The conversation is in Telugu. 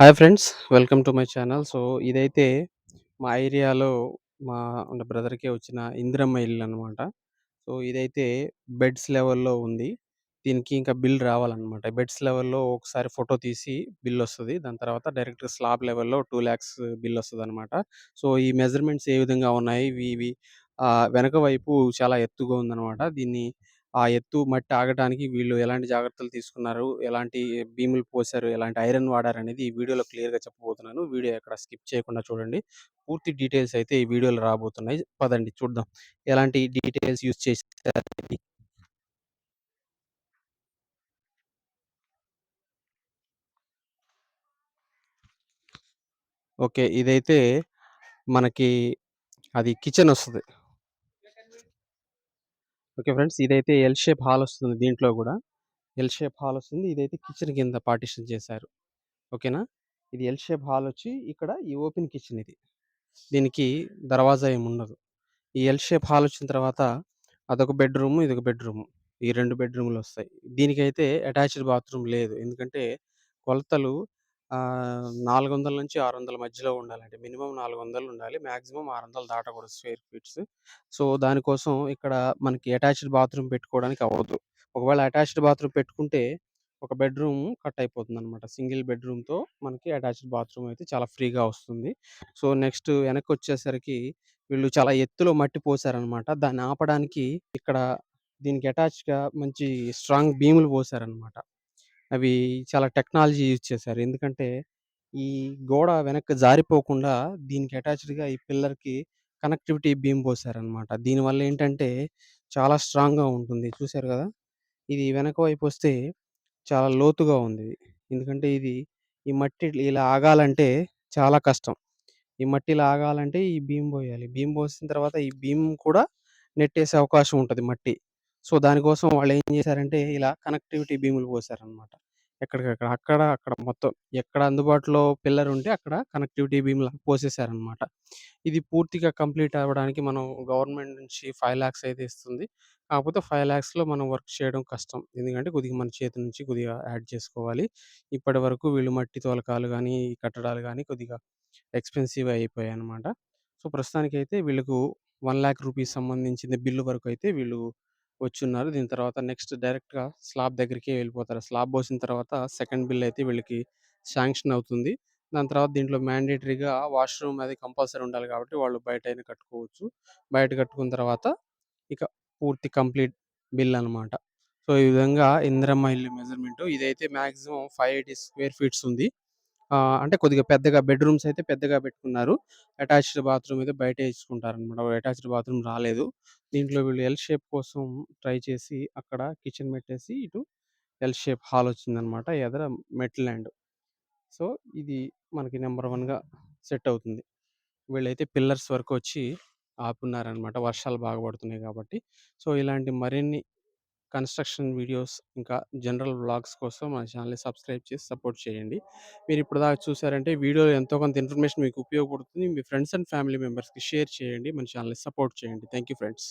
Hi friends. Welcome to my channel. So, ఇదైతే మా ఏరియాలో మా అంటే బ్రదర్‌కే వచ్చిన ఇందిరమ్మ ఇల్లనమాట. సో, ఇదైతే బెడ్స్ లెవెల్‌లో ఉంది. దీనికి ఇంకా బిల్ రావాలన్నమాట బెడ్స్ లెవెల్‌లో ఒకసారి ఫోటో తీసి బిల్ వస్తుంది దాని తర్వాత డైరెక్ట్ స్లాబ్ లెవెల్‌లో 2,00,000 బిల్లొస్తదనమాట. సో, ఈ మెజర్‌మెంట్స్ ఏ విధంగా ఉన్నాయి? ఇవి వెనక వైపు చాలా ఎత్తుగా ఉందన్నమాట దీన్ని ఆ ఎత్తు మట్టి ఆగటానికి వీళ్ళు ఎలాంటి జాగ్రత్తలు తీసుకున్నారు? ఎలాంటి భీములు పోశారు? ఎలాంటి ఐరన్ వాడారు అనేది ఈ వీడియోలో క్లియర్‌గా చెప్పబోతున్నాను. వీడియో ఎక్కడ స్కిప్ చేయకుండా చూడండి. పూర్తి డీటెయిల్స్ అయితే ఈ వీడియోలో రాబోతున్నాయి. పదండి చూద్దాం. ఎలాంటి డీటెయిల్స్ యూజ్ చేశారనేది. ఓకే. ఇదైతే మనకి అది కిచెన్ వస్తుంది ఓకే ఫ్రెండ్స్. ఇదైతే ఎల్ షేప్ హాల్ వస్తుంది దీంట్లో కూడా ఎల్ షేప్ హాల్ వస్తుంది ఇదైతే కిచెన్ కింద పార్టిషన్ చేశారు. ఓకేనా? ఇది ఎల్ షేప్ హాల్ వచ్చి ఇక్కడ ఈ ఓపెన్ కిచెన్ ఇది. దీనికి దర్వాజా ఏముండదు. ఈ ఎల్ షేప్ హాల్ వచ్చిన తర్వాత అదొక బెడ్రూమ్ ఇదొక బెడ్రూమ్ ఈ రెండు 2 బెడ్‌రూములొస్తాయి. దీనికైతే అటాచ్డ్ బాత్రూమ్ లేదు. ఎందుకంటే కొలతలు నాలుగు వందల నుంచి ఆరు వందల మధ్యలో ఉండాలండి. మినిమమ్ 400 ఉండాలి. మాక్సిమం 600 దాటకూడదు స్క్వేర్ ఫీట్స్. సో, దానికోసం ఇక్కడ మనకి అటాచ్డ్ బాత్రూమ్ పెట్టుకోవడానికి అవ్వదు. ఒకవేళ అటాచ్డ్ బాత్రూమ్ పెట్టుకుంటే ఒక బెడ్‌రూమ్ కట్ అయిపోతుంది అనమాట సింగిల్ బెడ్‌రూమ్‌తో మనకి అటాచ్డ్ బాత్రూమ్ అయితే చాలా ఫ్రీగా వస్తుంది. సో, నెక్స్ట్ వెనక్కొచ్చేసరికి వీళ్ళు చాలా ఎత్తులో మట్టి పోసారనమాట దాన్ని ఆపడానికి ఇక్కడ దీనికి అటాచ్గా మంచి స్ట్రాంగ్ బీములు పోసారనమాట అవి చాలా టెక్నాలజీ యూజ్ చేశారు. ఎందుకంటే ఈ గోడ వెనక్కి జారిపోకుండా దీనికి అటాచ్డ్‌గా ఈ పిల్లర్‌కి కనెక్టివిటీ బీమ్ పోశారనమాట. దీనివల్ల ఏంటంటే చాలా స్ట్రాంగ్‌గా ఉంటుంది. చూశారు గదా! ఇది వెనక వైపొస్తే చాలా లోతుగా ఉంది. ఎందుకంటే ఇది ఈ మట్టి ఇలా ఆగాలంటే చాలా కష్టం. ఈ మట్టి ఇలా ఆగాలంటే ఈ బీమ్ బోయాలి. బీమ్ బోసిన తర్వాత ఈ బీమ్ కూడా నెట్టేసే అవకాశం ఉంటది మట్టి. సో, దానికోసం వాళ్ళు ఏం చేశారంటే ఇలా కనెక్టివిటీ బీములు పోసారనమాట ఎక్కడికక్కడ, అక్కడ, అక్కడ మొత్తం ఎక్కడ అందుబాటులో పిల్లర్ ఉంటే అక్కడ కనెక్టివిటీ బీమ్‌లా పోసేసారనమాట ఇది పూర్తిగా కంప్లీట్ అవ్వడానికి మనం గవర్నమెంట్ నుంచి 5,00,000 అయితే ఇస్తుంది. కాకపోతే 5,00,000లో మనం వర్క్ చేయడం కష్టం. ఎందుకంటే కొద్దిగా మన చేతి నుంచి కొద్దిగా యాడ్ చేసుకోవాలి. ఇప్పటి వరకు వీళ్ళు మట్టి తోలకాలు కానీ కట్టడాలు కానీ కొద్దిగా ఎక్స్‌పెన్సివ్ అయిపోయాయి అనమాట సో, ప్రస్తుతానికైతే వీళ్ళకు వన్ ల్యాక్ రూపీస్ సంబంధించిన బిల్లు వరకు అయితే వీళ్ళు వచ్చున్నారు. దీని తర్వాత నెక్స్ట్ డైరెక్ట్‌గా స్లాబ్ దగ్గరికే వెళ్ళిపోతారు. స్లాబ్ పోసిన తర్వాత సెకండ్ బిల్ అయితే వీళ్ళకి శాంక్షన్ అవుతుంది. దాని తర్వాత దీంట్లో మ్యాండేటరీగా వాష్‌రూమ్ అది కంపల్సరీ ఉండాలి కాబట్టి వాళ్ళు బయట అయినా కట్టుకోవచ్చు. బయట కట్టుకున్న తర్వాత ఇక పూర్తి కంప్లీట్ బిల్ అనమాట. సో, ఈ విధంగా ఇందిరమ్మ ఇల్లు మెజర్‌మెంటు ఇదైతే మాక్సిమం 580 స్క్వేర్ ఫీట్స్ ఉంది. అంటే కొద్దిగా పెద్దగా బెడ్‌రూమ్స్ అయితే పెద్దగా పెట్టుకున్నారు. అటాచ్డ్ బాత్రూమ్ అయితే బయటే ఇచ్చుకుంటారనమాట. అటాచ్డ్ బాత్రూమ్ రాలేదు. దీంట్లో వీళ్ళు ఎల్ షేప్ కోసం ట్రై చేసి అక్కడ కిచెన్ పెట్టేసి ఇటు ఎల్ షేప్ హాల్ వచ్చిందనమాట. ఎదర మెట్ ల్యాండ్. సో, ఇది మనకి నెంబర్ వన్‌గా సెట్ అవుతుంది. వీళ్ళైతే పిల్లర్స్ వరకు వచ్చి ఆపున్నారనమాట. వర్షాలు బాగా పడుతున్నాయి కాబట్టి. సో, ఇలాంటి మరిన్ని కన్‌స్ట్రక్షన్ వీడియోస్ ఇంకా జనరల్ వ్లాగ్స్ కోసం మన ఛానల్ని సబ్స్క్రైబ్ చేసి సపోర్ట్ చేయండి. మీరు ఇప్పుడు దాకా చూసారంటే వీడియోలో ఎంతో కొంత ఇన్ఫర్మేషన్ మీకు ఉపయోగపడుతుంది. మీ ఫ్రెండ్స్ అండ్ ఫ్యామిలీ మెంబర్స్‌కి షేర్ చేయండి. మన ఛానల్ని సపోర్ట్ చేయండి. Thank you friends.